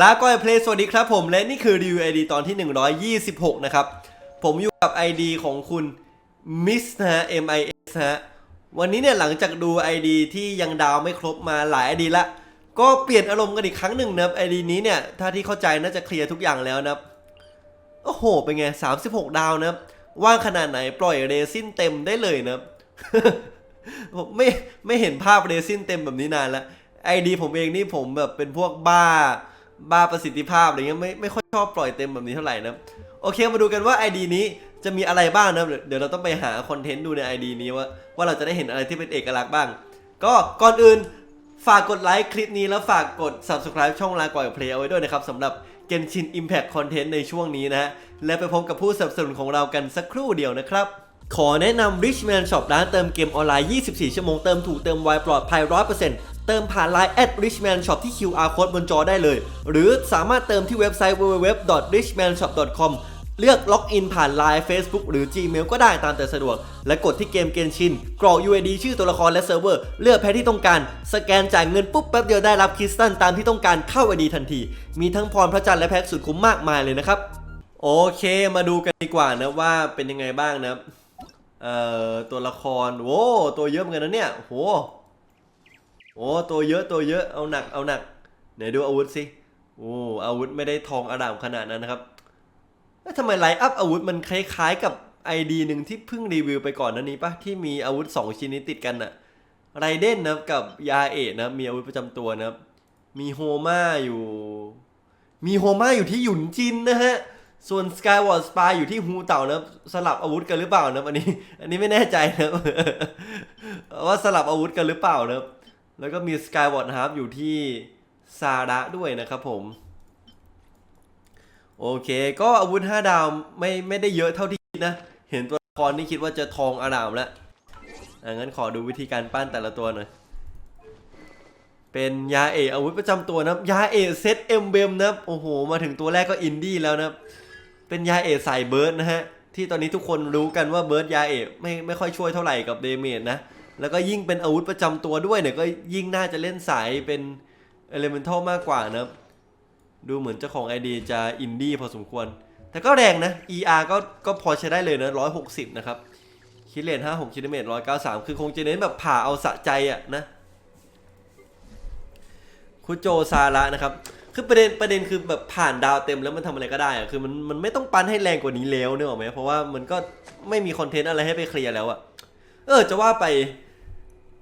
ลาก้อยเพลย์สวัสดีครับผมและนี่คือรีวิวไอดีตอนที่ 126 นะครับ ผมอยู่กับ ID ของคุณมิสนะฮะ M I S ฮะวันนี้เนี่ยหลังจากดู ID ที่ยังดาวไม่ครบมาหลาย ID ละก็เปลี่ยนอารมณ์กันอีกครั้งหนึ่งนะไอดีนี้เนี่ย ถ้าที่เข้าใจน่าจะเคลียร์ทุกอย่างแล้วนะโอ้โห เป็นไง 36 ดาวนะว่างขนาดไหนปล่อยเรซินเต็มได้เลยนะ ผมไม่ไม่เห็นภาพเรซินเต็มแบบนี้นานแล้วไอดีผมเองนี่ผมแบบเป็นพวกบ้าบ้าประสิทธิภาพอะไรเงี้ยไม่ไม่ค่อยชอบปล่อยเต็มแบบนี้เท่าไหร่นะโอเคมาดูกันว่า ID นี้จะมีอะไรบ้างนะเดี๋ยวเราต้องไปหาคอนเทนต์ดูใน ID นี้ว่าว่าเราจะได้เห็นอะไรที่เป็นเอกลักษณ์บ้าง ก็ก่อนอื่นฝากกดไลค์คลิปนี้แล้วฝากกด subscribe ช่องลาก่อยเพลย์เอาไว้ด้วยนะครับสำหรับ Genshin Impact Content ในช่วงนี้นะฮะและไปพบกับผู้สนับสนุนของเรากันสักครู่เดียวนะครับ ขอแนะนำ Richman Shop ร้านเติมเกมออนไลน์ 24 ชั่วโมงเติมถูกเติมไวปลอดภัย 100%เติมผ่าน Line at Richman Shop ที่ QR Code บนจอได้เลย หรือสามารถเติมที่เว็บไซต์ www.richmanshop.com เลือกล็อกอินผ่าน Line Facebook หรือ Gmail ก็ได้ตามแต่สะดวก และกดที่เกมเกนชิน กรอก UID ชื่อตัวละครและเซิร์ฟเวอร์ เลือกแพทที่ต้องการ สแกนจ่ายเงินปุ๊บแป๊บเดียวได้รับคริสตัลตามที่ต้องการเข้า ID ทันที มีทั้งพรพระจันทร์และแพ็กสุดคุ้มมากมายเลยนะครับ โอเค มาดูกันดีกว่านะว่าเป็นยังไงบ้างนะ เอ่อตัวละครโว้ตัวเยอะเหมือนกันนะเนี่ยโหโอ้ตัวเยอะตัวเยอะเอาหนักเอาหนักไหนดูอาวุธสิโอ้อาวุธไม่ได้ทองอร่ามขนาดนั้นนะครับเอ๊ะทำไมไลน์อัพอาวุธมันคล้ายๆกับ ID หนึ่งที่เพิ่งรีวิวไปก่อนนั้นนี้ปะที่มีอาวุธ 2 ชิ้นนี้ติดกันอะไรเดนนะกับยาเอะนะมีอาวุธประจำตัวนะมีโฮมาอยู่ มีโฮมาอยู่ที่หยุนจินนะฮะ ส่วน Skyward Spy อยู่ที่ฮูเต่านะสลับอาวุธกันหรือเปล่านะอันนี้ อันนี้ไม่แน่ใจนะว่าสลับอาวุธกันหรือเปล่านะแล้วก็มี Skyward Harp อยู่ที่ซาระด้วยนะครับผม โอเค ก็อาวุธ 5 ดาวไม่ไม่ได้เยอะเท่าที่คิดนะ เห็นตัวละครนี่คิดว่าจะทองอารามแล้วงั้นขอดูวิธีการปั้นแต่ละตัวหน่อยเป็นยาเอะอาวุธประจำตัวนะยาเอะเซตเอ็มเบมนะโอ้โห มาถึงตัวแรกก็อินดี้แล้วนะครับ เป็นยาเอะสายเบิร์ดนะฮะ ที่ตอนนี้ทุกคนรู้กันว่าเบิร์ดยาเอไม่ไม่ค่อยช่วยเท่าไหร่กับเดเมจนะ แล้วก็ยิ่งเป็นอาวุธประจำตัวด้วยเนี่ยก็ยิ่งน่าจะเล่นสายเป็นเอเลเมนทัลมากกว่านะดูเหมือนเจ้าของไอเดียจะอินดี้พอสมควร แต่ก็แรงนะ ER ก็ก็พอใช้ได้เลยนะ 160 นะครับ คิดเลน56คิลเมตร193 คือคงจะเน้นแบบผ่าเอาสะใจอะนะ คุโจซาระนะครับ คือประเด็นประเด็นคือแบบผ่านดาวเต็มแล้วมันทำอะไรก็ได้อะคือมันมันไม่ต้องปั้นให้แรงกว่านี้แล้วเนอะไหมเพราะว่ามันก็ไม่มีคอนเทนต์อะไรให้ไปเคลียร์แล้วอะเออจะว่าไป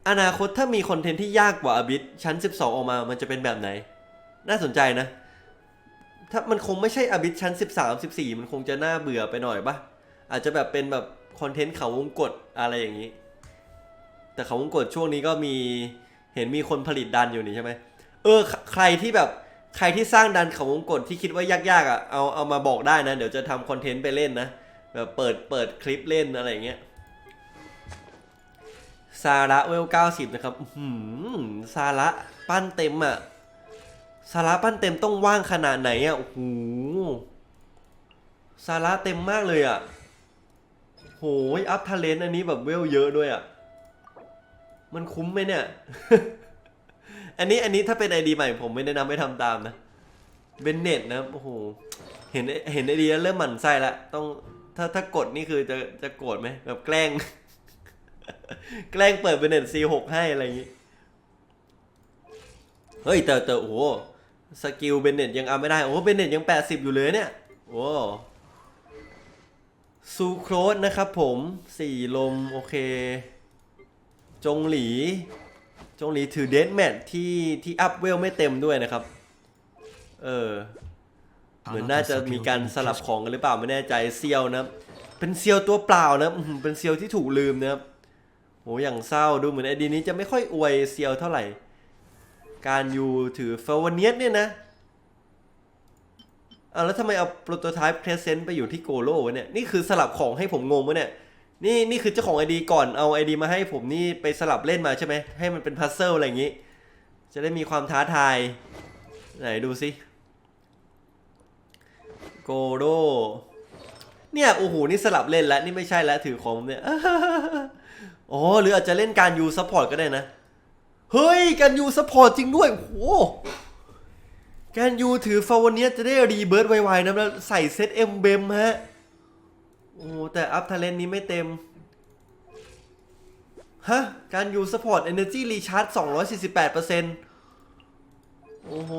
อนาคตถ้ามีคอนเทนต์ที่ยากกว่าอบิทชั้น 12 ออกมา มันจะเป็นแบบไหน น่าสนใจนะ ถ้ามันคงไม่ใช่อบิทชั้น 13 14 มันคงจะน่าเบื่อไปหน่อยปะอาจจะแบบเป็นแบบคอนเทนต์เขาวงกดอะไรอย่างนี้ แต่เขาวงกดช่วงนี้ก็มีเห็นมีคนผลิตดันอยู่นี่ใช่ไหมเออ ใครที่แบบ ใครที่สร้างดันเขาวงกดที่คิดว่ายากๆอะเอาเอามาบอกได้นะ เดี๋ยวจะทำคอนเทนต์ไปเล่นนะแบบเปิดเปิดคลิปเล่นอะไรเงี้ยซาระเวล90นะครับหือซาระปั้นเต็มอะซาระปั้นเต็มต้องว่างขนาดไหนอะโอ้โหซาระเต็มมากเลยอะโหยอัพทาเลนอันนี้แบบเวลเยอะด้วยอะ มันคุ้มไหมเนี่ย อันนี้อันนี้ถ้าเป็นไอดีใหม่ผมไม่แนะนำให้ทำตามนะเบนเน็ตนะโอ้โหเห็นเห็นไอเดียเริ่มหมั่นไส้ละต้องถ้าถ้ากดนี่คือจะจะโกรธไหมแบบแกล้ง แกล้งเปิดเบนเน็ต C6 ให้อะไรอย่างงี้ เฮ้ยแต่แต่โอ้โหสกิลเบนเน็ตยังเอาไม่ได้ โอ้เบนเน็ตยัง 80 อยู่เลยเนี่ยโอ้ซูโครสนะครับผมสี่ลม โอเค จงหลี จงหลีถือเดนแมทที่ที่อัพเวลไม่เต็มด้วยนะครับ เออ เหมือนน่าจะมีการสลับของกันหรือเปล่าไม่แน่ใจเซียวนะครับเป็นเซียวตัวเปล่านะครับอื้อหือเป็นเซียวที่ถูกลืมนะครับโหอย่างเศร้าดูเหมือนไอดีนี้จะไม่ค่อยอวยเซียวเท่าไหร่ การยูถือเฟลวเนียสเนี่ยนะเอาแล้วทำไมเอาโปรโตไทป์เพรสเซนต์ไปอยู่ที่โกโลวะเนี่ย นี่คือสลับของให้ผมงงวะเนี่ย นี่นี่คือเจ้าของไอดีก่อนเอาไอดีมาให้ผมนี่ไปสลับเล่นมาใช่ไหมให้มันเป็นพัซเซิลอะไรอย่างนี้ จะได้มีความท้าทาย ไหนดูสิโกโดเนี่ยโอ้โหนี่สลับเล่นแล้วนี่ไม่ใช่แล้วถือของผมเนี่ยอ๋อหรืออาจจะเล่นการยูซัพพอร์ตก็ได้นะ เฮ้ยกันยูสปอร์ตจริงด้วยโอ้โหกันยูถือฟาวเนียจะได้รีเบิร์ดไวๆนะแล้วใส่เซตเอ็มเบมฮะ โอ้แต่อัพท l เลนนี้ไม่เต็ม ฮะ การยูสปอร์ตเอเนอร์จีรีชาร์จ248%โอ้โห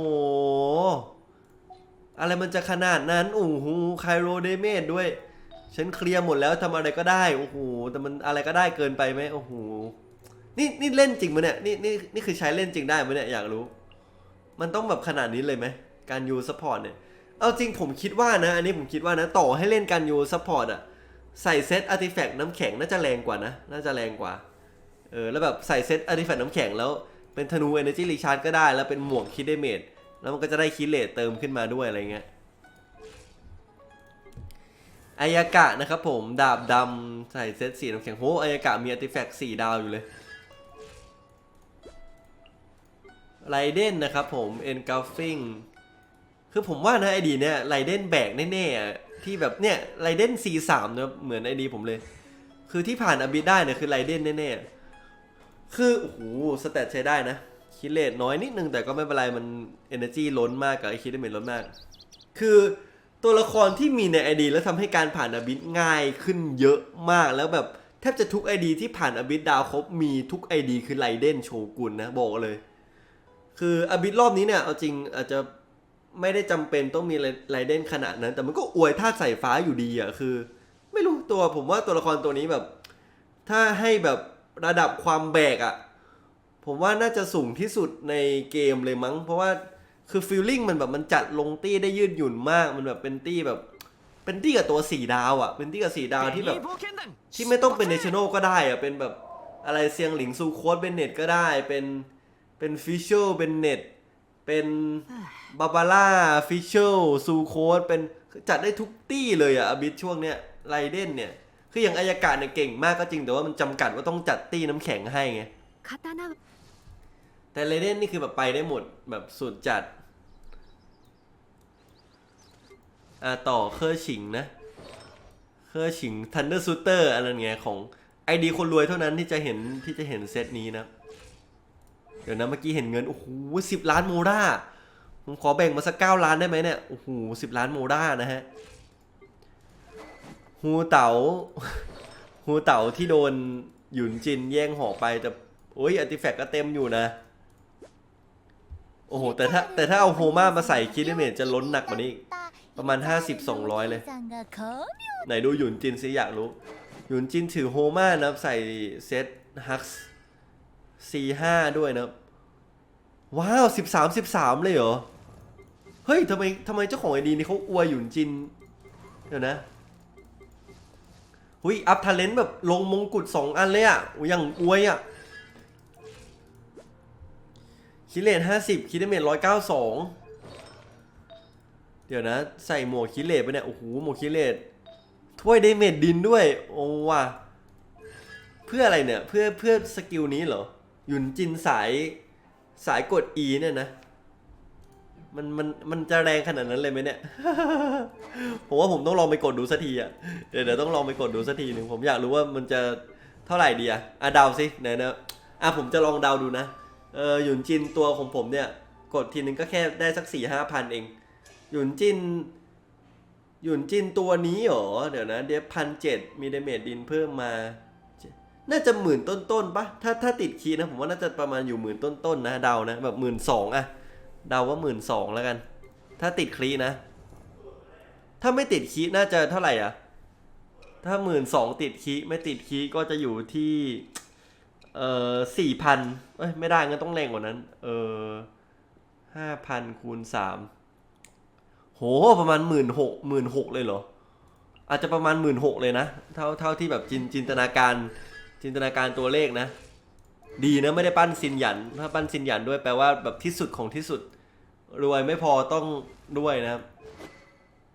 อะไรมันจะขนาดนั้น โอ้โหไคโรเดเมจด้วย ฉันเคลียร์หมดแล้วทำอะไรก็ได้ โอ้โห แต่มันอะไรก็ได้เกินไปไหมโอ้โห นี่นี่เล่นจริงมะเนี่ย นี่นี่นี่คือใช้เล่นจริงได้มะเนี่ย อยากรู้ มันต้องแบบขนาดนี้เลยไหม การยูสปอร์ตเนี่ย เอาจริงผมคิดว่านะ อันนี้ผมคิดว่านะ ต่อให้เล่นการยูสปอร์ตอะใส่เซตอาร์ติแฟกต์น้ำแข็งน่าจะแรงกว่านะ น่าจะแรงกว่า เออ แล้วแบบใส่เซตอาร์ติแฟกต์น้ำแข็งแล้วเป็นธนู Energy Recharge ก็ได้ แล้วเป็นหมวกคิดเดเมจแล้วมันก็จะได้คิดเลทเติมขึ้นมาด้วยอะไรเงี้ยอายากะนะครับผมดาบดำใส่เซตสีน้ำแข็งโหอายากะมีอาร์ติแฟกต์สี่ดาวอยู่เลยไรเดนนะครับผมเอ็นก l ฟฟิง คือผมว่านะไอดีเนี่ยไรเดนแบกแน่ๆอะที่แบบเนี่ยไรเดน C3 นะเหมือนไอดีผมเลย คือที่ผ่านอบิได้เนี่ยคือไรเดนแน่ๆคือโอ้โหสเตตใช้ได้นะ คิดเลทน้อยนิดนึงแต่ก็ไม่เป็นไรมัน Energy ล้นมากกับไอคิดเดเมจล้นมาก คือตัวละครที่มีใน ID แล้วทำให้การผ่านอบิดง่ายขึ้นเยอะมากแล้วแบบแทบจะทุก ID ที่ผ่านอบิดดาวครบมีทุก ID คือไรเดนโชกุนนะบอกเลย คืออบิดรอบนี้เนี่ยเอาจริงอาจจะ ไม่ได้จำเป็นต้องมีไรเดนขนาดนั้น แต่มันก็อวยธาตุสายฟ้าอยู่ดีอะคือ ไม่รู้ตัวผมว่าตัวละครตัวนี้แบบ ถ้าให้แบบระดับความแบกอะผมว่าน่าจะสูงที่สุดในเกมเลยมั้ง เพราะว่าคือฟีลลิ่งมันแบบมันจัดลงตี้ได้ยืดหยุ่นมาก มันแบบเป็นตี้แบบ เป็นตี้กับตัวสี่ดาวอะเป็นตี้กับสี่ดาวที่แบบ ที่ไม่ต้องเป็นเนชั่นแนลก็ได้อะเป็นแบบอะไรเซียงหลิงซูโค้ดเป็นเน็ตก็ได้เป็นเป็นฟิชเชลเป็นเน็ตเป็น บาบาร่าฟิชเชลซูโค้ดเป็นจัดได้ทุกตี้เลยอะอบิดช่วงเนี้ยไรเดนเนี่ย คืออย่างอายากาศเนี่ยเก่งมากก็จริงแต่ว่ามันจำกัดว่าต้องจัดตี้น้ำแข็งให้ไง刀はแต่ไรเดนนี่คือแบบไปได้หมดแบบสุดจัดอ่าต่อเคอร์ฉิงนะ เคอร์ฉิงทันเดอร์ซูเตอร์อะไรเงี้ยของไอดีคนรวยเท่านั้นที่จะเห็นที่จะเห็นเซตนี้นะ เดี๋ยวนะเมื่อกี้เห็นเงิน โอ้โหสิบล้านโมรา ผมขอแบ่งมาสักเก้าล้านได้ไหมเนี่ย โอ้โหสิบล้านโมรานะฮะ ฮูเต๋า ฮูเต๋าที่โดนหยุนจินแย่งหอกไปแต่โอ้ยอาร์ติแฟกต์ก็เต็มอยู่นะ โอ้โห แต่ถ้าแต่ถ้าเอาโฮมามาใส่คิดเมจจะล้นหนักกว่านี้ ประมาณ 50-200 เลย ไหนดูหยุนจินสิอยากรู้ หยุนจินถือโฮมานะใส่เซตฮักส์ซีห้าด้วยนะว้าวสิบสามสิบสามเลยเหรอ เฮ้ยทำไมทำไมเจ้าของไอดีนี่เขาอวยหยุนจิน เดี๋ยวนะหุยอัพทาเลนต์แบบลงมงกุฎสองอันเลยอะอยอย่างอวยอะคิเลตห้าสิบคิดเมตร้อยเก้าสองเดี๋ยวนะ ใส่หมวกคิเลตไปเนี่ย โอ้โห หมวกคิเลตถ้วยเดเมจดินด้วย โอ้ว่ะ เพื่ออะไรเนี่ย เพื่อเพื่อสกิลนี้เหรอ หยุนจินสายสายกด E เนี่ยนะ มันมันมันจะแรงขนาดนั้นเลยไหมเนี่ย ผมว่าผมต้องลองไปกดดูสักทีอะ เดี๋ยวเดี๋ยวต้องลองไปกดดูสักทีหนึ่งผมอยากรู้ว่ามันจะเท่าไหร่ดีอะอะเดาสิไหนนะอะผมจะลองเดาดูนะ เออหยุนจินตัวของผมเนี่ย กดทีนึงก็แค่ได้สักสี่ห้าพันเอง หยุนจิน หยุนจินตัวนี้เหรอ เดี๋ยวนะ เดฟพันเจ็ดมีเดเมจดินเพิ่มมา น่าจะหมื่นต้นๆปะถ้าถ้าติดคีย์นะผมว่าน่าจะประมาณอยู่หมื่นต้นๆนะเดานะแบบหมื่นสองอะ เดาว่าหมื่นสองแล้วกัน ถ้าติดคลีนะ ถ้าไม่ติดคีน่าจะเท่าไหร่อะ ถ้าหมื่นสองติดคีไม่ติดคีก็จะอยู่ที่ เอ่อสี่พันเอ้ยไม่ได้งั้นต้องแรงกว่านั้น เออห้าพันคูณสามโหประมาณหมื่นหกหมื่นหกเลยเหรอ อาจจะประมาณหมื่นหกเลยนะ เท่าเท่าที่แบบจินจินตนาการจินตนาการตัวเลขนะ ดีนะไม่ได้ปั้นซินหยัน ถ้าปั้นซินหยันด้วยแปลว่าแบบที่สุดของที่สุด รวยไม่พอต้องด้วยนะครับ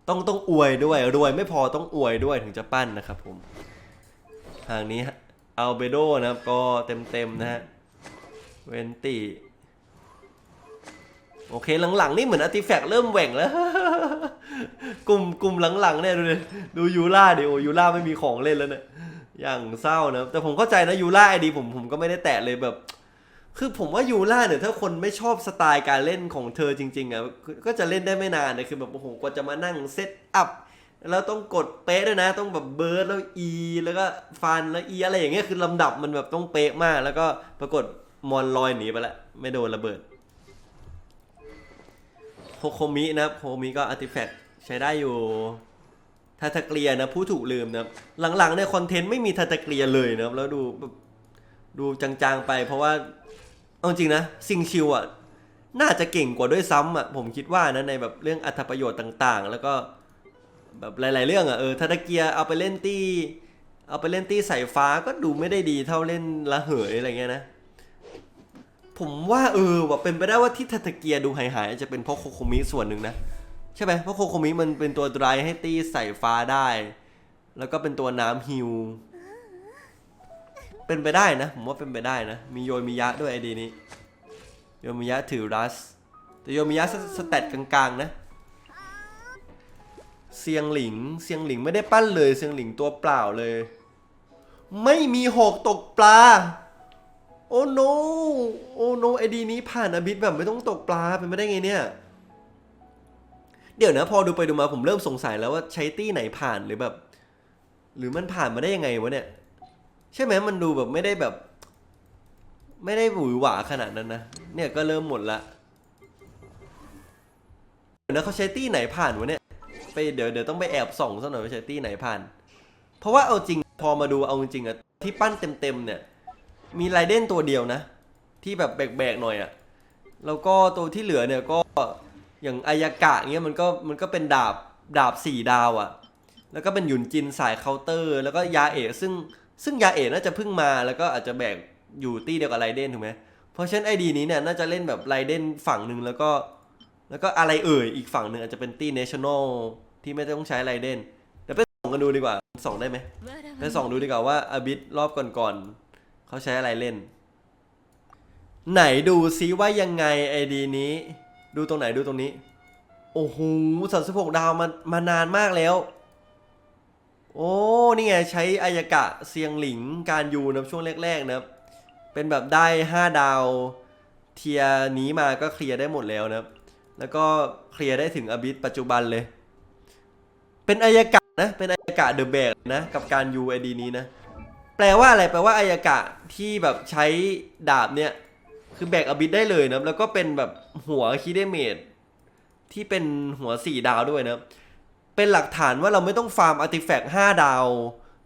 ต้องต้องอวยด้วย รวยไม่พอต้องอวยด้วยถึงจะปั้นนะครับผม ทางนี้อัลเบโดนะครับ ก็เต็มเต็มนะฮะ เวนตีโอเคหลังๆนี่เหมือนอาร์ติแฟกต์เริ่มแหว่งแล้ว กลุ่มกลุ่มหลังๆเนี่ยดูดิดูยูล่าดิโอยูล่าไม่มีของเล่นแล้วเนี่ย อย่างเศร้านะ แต่ผมเข้าใจนะยูล่าไอดีผมผมก็ไม่ได้แตะเลยแบบ คือผมว่ายูล่าเนี่ยถ้าคนไม่ชอบสไตล์การเล่นของเธอจริง ๆอะก็จะเล่นได้ไม่นานนะคือแบบโอ้โหกว่าจะมานั่งเซตอัพแล้วต้องกดเป๊ะด้วยนะ ต้องแบบเบิร์ดแล้ว E แล้วก็ฟันแล้ว E อะไรอย่างเงี้ยคือลำดับมันแบบต้องเป๊ะมาก แล้วก็ปรากฏมอนลอยหนีไปละไม่โดนระเบิดโคโคมินะครับโคโคมิก็อาร์ติแฟกต์ใช้ได้อยู่ ทาตาเกลียนะผู้ถูกลืมนะหลังๆเนี่ยคอนเทนต์ไม่มีทาตาเกลียเลยนะแล้วดูแบบดูจางๆไป เพราะว่าเอาจริงนะซิงชิวอะน่าจะเก่งกว่าด้วยซ้ำอะผมคิดว่านะในแบบเรื่องอัตประโยชน์ต่าง ๆ แล้วก็แบบหลาย ๆ เรื่องอะเออทาตาเกียเอาไปเล่นตี้เอาไปเล่นตี้สายฟ้าก็ดูไม่ได้ดีเท่าเล่นละเหยอะไรเงี้ยนะ ผมว่าเออว่าเป็นไปได้ว่าที่ทาตาเกียดูหายๆจะเป็นเพราะโคโคมิส่วนหนึ่งนะ ใช่ไหมเพราะโคโคมิมันเป็นตัวดรายให้ตี้สายฟ้าได้ แล้วก็เป็นตัวน้ำฮิว เป็นไปได้นะ ผมว่าเป็นไปได้นะ มีโยมิยะด้วยไอดีนี้ โยมิยะถือรัส แต่โยมิยะสสแตทกลางๆนะ เซียงหลิง เซียงหลิงไม่ได้ปั้นเลย เซียงหลิงตัวเปล่าเลย ไม่มีหอกตกปลา โอ้โน โอ้โนไอดีนี้ผ่านอบิทแบบไม่ต้องตกปลาเป็นไม่ได้ไงเนี่ย เดี๋ยวนะพอดูไปดูมาผมเริ่มสงสัยแล้วว่าใช้ตี้ไหนผ่านหรือแบบ หรือมันผ่านมาได้ยังไงวะเนี่ย ใช่ไหมมันดูแบบไม่ได้แบบ ไม่ได้หวือหวาขนาดนั้นนะเนี่ยก็เริ่มหมดละเดี๋ยวนะเขาใช้ตี้ไหนผ่านวะเนี่ยไปเดี๋ยวเดี๋ยวต้องไปแอบส่องซะหน่อยว่าใช้ตี้ไหนผ่าน เพราะว่าเอาจริงพอมาดูเอาจริงอะที่ปั้นเต็มๆเนี่ย มีไรเด้นตัวเดียวนะ ที่แบบแบกๆหน่อยอะแล้วก็ตัวที่เหลือเนี่ยก็ อย่างอายากะเงี้ยมันก็มันก็เป็นดาบดาบสี่ดาวอะแล้วก็เป็นหยุนจินสายเคาน์เตอร์ แล้วก็ยาเอะซึ่งซึ่งยาเอะน่าจะเพิ่งมาแล้วก็อาจจะแบกอยู่ตี้เดียวกับไรเดนถูกไหมเพราะฉะนั้นไอดีนี้เนี่ยน่าจะเล่นแบบไรเดนฝั่งหนึ่งแล้วก็แล้วก็อะไรเอ่ยอีกฝั่งหนึ่งอาจจะเป็นตี้เนชั่นแนลที่ไม่ต้องใช้ไรเดนเดี๋ยวไปส่องกันดูดีกว่าส่องได้ไหมไปส่องดูดีกว่าว่าอาบิดรอบก่อนๆเขาใช้อะไรเล่น ไหนดูซิว่ายังไงไอดีนี้ ดูตรงไหนดูตรงนี้ โอ้โหสามสิบหกดาวมามานานมากแล้ว โอ้ นี่ไงใช้อายากะเซียงหลิงการยูนะช่วงแรกๆนะเป็นแบบได้ 5 ดาว เทียร์นี้มาก็เคลียร์ได้หมดแล้วนะแล้วก็เคลียร์ได้ถึงอบิสปัจจุบันเลย เป็นอายากะนะ เป็นอายากะเดอะแบกนะ กับการยูไอดีนี้นะ แปลว่าอะไร แปลว่าอายากะที่แบบใช้ดาบเนี่ย คือแบกอบิสได้เลยนะแล้วก็เป็นแบบหัวคิเดเมดที่เป็นหัวสี่ดาวด้วยนะเป็นหลักฐานว่าเราไม่ต้องฟาร์มอาร์ติแฟกต์5ดาว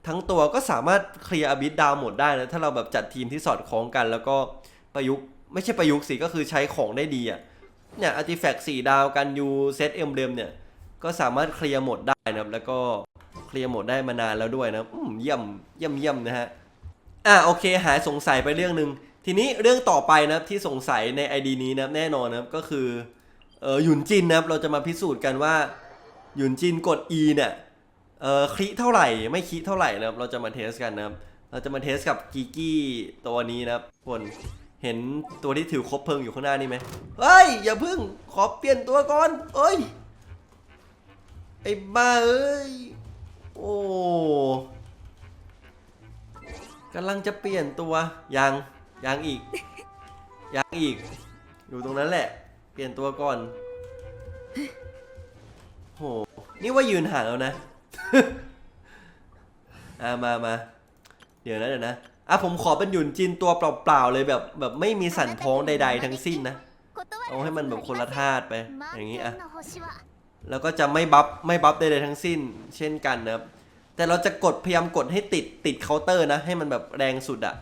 ทั้งตัวก็สามารถเคลียร์อบิสดาวหมดได้นะถ้าเราแบบจัดทีมที่สอดคล้องกัน แล้วก็ประยุกต์ไม่ใช่ประยุกต์สิก็คือใช้ของได้ดีอะเนี่ยอาร์ติแฟกต์4ดาวกันยูเซตเอ็มเดมเนี่ยก็สามารถเคลียร์หมดได้นะครับแล้วก็เคลียร์หมดได้มานานแล้วด้วยนะอืมเยี่ยมเยี่ยมเยี่ยมนะฮะอะโอเค หายสงสัยไปเรื่องหนึ่ง ทีนี้เรื่องต่อไปนะครับที่สงสัยใน ID นี้นะครับแน่นอนนะครับก็คือเออหยุนจินนะครับเราจะมาพิสูจน์กันว่า หยุนจินกด E เนี่ยเออคลิเท่าไหร่ไม่คลิเท่าไหร่นะครับเราจะมาเทสกันนะครับเราจะมาเทสกับกิกกี้ตัวนี้นะครับคนเห็นตัวที่ถือคบเพลิงอยู่ข้างหน้านี่ไหมเฮ้ย อย่าพึ่งขอเปลี่ยนตัวก่อนเอ้ยไอ้บ้าเอ้ยโอ้กำลังจะเปลี่ยนตัวยัง ยังอีก ยังอีก อยู่ตรงนั้นแหละ เปลี่ยนตัวก่อน โห นี่ว่ายืนห่างแล้วนะ อ่ามามา เดี๋ยวนะเดี๋ยวนะ อะผมขอเป็นหยุนจินตัวเปล่าๆเลยแบบแบบไม่มีสันพ้องใด ๆ ทั้งสิ้นนะ เอาให้มันแบบคนละธาตุไป อย่างนี้อะ แล้วก็จะไม่บัฟไม่บัฟใดๆทั้งสิ้น เช่นกันนะครับ แต่เราจะกดพยายามกดให้ติดติดเคาน์เตอร์นะ ให้มันแบบแรงสุดอะ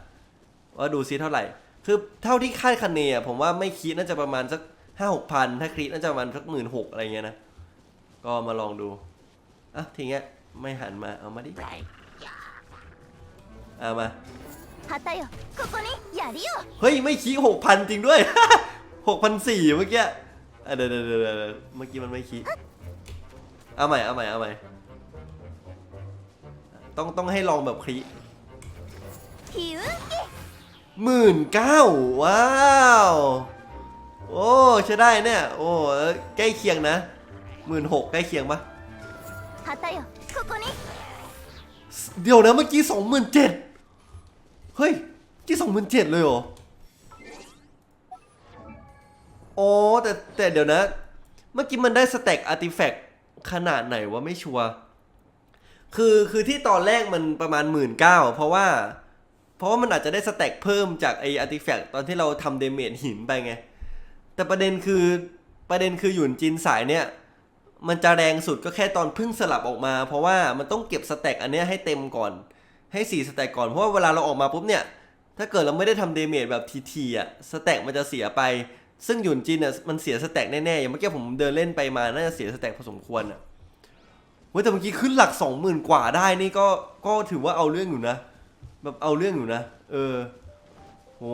ว่าดูซิเท่าไหร่ คือเท่าที่คาดคะเนผมว่าไม่คิดน่าจะประมาณสักห้าหกพันถ้าคิดน่าจะประมาณสักหมื่นหกอะไรเงี้ยนะ ก็มาลองดู อะทีเงี้ยไม่หันมาเอามาดิเอามาเฮ้ย ไม่คิดหกพันจริงด้วยหกพันสี่เมื่อกี้เดี๋ยวเดี๋ยวเดี๋ยวเมื่อกี้มันไม่คิดเอาใหม่เอาใหม่เอาใหม่ต้องต้องให้ลองแบบคิด หมื่นเก้าว้าว โอ้ใช่ได้เนี่ย โอ้ใกล้เคียงนะหมื่นหกใกล้เคียงปะเดี๋ยวนะเมื่อกี้สองหมื่นเจ็ดเฮ้ยกี่สองหมื่นเจ็ดเลยเหรออ๋อแต่แต่เดี๋ยวนะ เมื่อกี้มันได้สเต็กอาร์ติแฟกต์ขนาดไหนวะไม่ชัวร์คือคือที่ตอนแรกมันประมาณหมื่นเก้าเพราะว่า เพราะว่ามันอาจจะได้สแต็กเพิ่มจากไออาร์ติแฟกต์ตอนที่เราทำเดเมจหินไปไง แต่ประเด็นคือประเด็นคือหยุนจินสายเนี่ย มันจะแรงสุดก็แค่ตอนพึ่งสลับออกมา เพราะว่ามันต้องเก็บสแต็กอันเนี้ยให้เต็มก่อน ให้สี่สแต็กก่อนเพราะว่าเวลาเราออกมาปุ๊บเนี่ย ถ้าเกิดเราไม่ได้ทำเดเมจแบบทีๆอะสแต็กมันจะเสียไป ซึ่งหยุนจินอะมันเสียสแต็กแน่ๆอย่างเมื่อกี้ผมเดินเล่นไปมาน่าจะเสียสแต็กพอสมควรอะเว้ยแต่เมื่อกี้ขึ้นหลักสองหมื่นกว่าได้นี่ก็ก็ถือว่าเอาเรื่องอยู่นะ แบบเอาเรื่องอยู่นะ เออ โห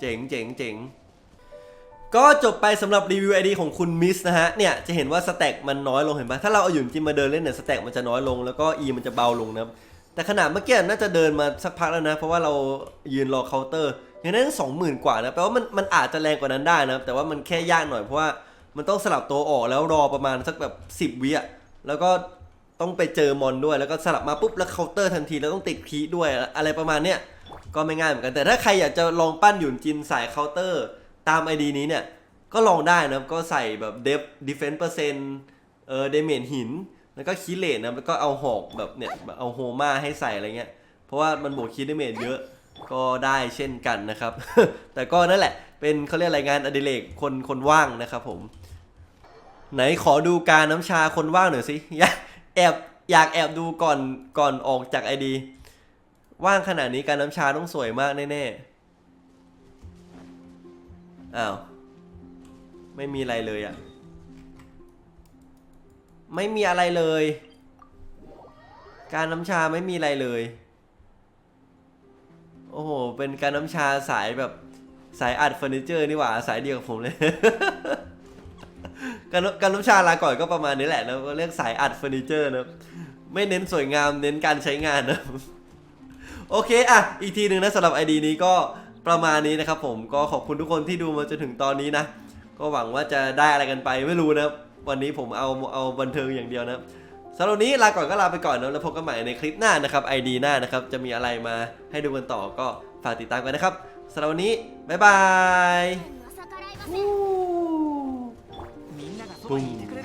เจ๋งเจ๋งเจ๋งก็จบไปสำหรับรีวิวไอดีของคุณมิสนะฮะ เนี่ยจะเห็นว่าสแต็กมันน้อยลงเห็นปะถ้าเราเอาหยุ่นจินมาเดินเล่นเนี่ยสแต็กมันจะน้อยลงแล้วก็ E มันจะเบาลงนะครับ แต่ขนาดเมื่อกี้น่าจะเดินมาสักพักแล้วนะ เพราะว่าเรายืนรอเคาน์เตอร์อย่างนั้นสองหมื่นกว่านะแปลว่ามันมันอาจจะแรงกว่านั้นได้นะครับแต่ว่ามันแค่ยากหน่อยเพราะว่ามันต้องสลับตัวออกแล้วรอประมาณสักแบบสิบวิอะแล้วก็ ต้องไปเจอมอนด้วยแล้วก็สลับมาปุ๊บแล้วเคาน์เตอร์ทันทีแล้วต้องติดคีด้วยอะไรประมาณเนี้ยก็ไม่ง่ายเหมือนกันแต่ถ้าใครอยากจะลองปั้นหยุนจินสายเคาน์เตอร์ตามไอดีนี้เนี่ยก็ลองได้นะก็ใส่แบบเดฟดิเฟนต์เปอร์เซ็นต์เออเดเมจหิน แล้วก็คีเลตนะแล้วก็เอาหอกแบบเนี่ยเอาโฮมาให้ใส่อะไรเงี้ยเพราะว่ามันบวกคีดเมจเยอะก็ได้เช่นกันนะครับ แต่ก็นั่นแหละ เป็นเขาเรียกอะไรงานอดิเรกคนคนว่างนะครับผม ไหนขอดูการน้ำชาคนว่างหน่อยสิยาก แอบอยากแอบดูก่อนก่อนออกจากไอดี ว่างขนาดนี้การน้ำชาต้องสวยมากแน่ๆ อ้าว ไม่มีอะไรเลยอะไม่มีอะไรเลย การน้ำชาไม่มีอะไรเลย โอ้โห เป็นการน้ำชาสายแบบสายอัดเฟอร์นิเจอร์นี่หว่า สายเดียวกับผมเลย การการน้ำชาลาก่อนก็ประมาณนี้แหละนะก็เรียกสายอัดเฟอร์นิเจอร์นะไม่เน้นสวยงามเน้นการใช้งานนะโอเคอะอีกทีหนึ่งนะสำหรับ ID นี้ก็ประมาณนี้นะครับผมก็ขอบคุณทุกคนที่ดูมาจนถึงตอนนี้นะ ก็หวังว่าจะได้อะไรกันไปไม่รู้นะวันนี้ผมเอาเอาบันเทิงอย่างเดียวนะสำหรับนนี้ลาก่อนก็ลาไปก่อนนะแล้วพบกันใหม่ในคลิปหน้านะครับ ID หน้านะครับจะมีอะไรมาให้ดูกันต่อก็ฝากติดตามกันนะครับสำหรับวันนี้บ๊ายบาย 뿜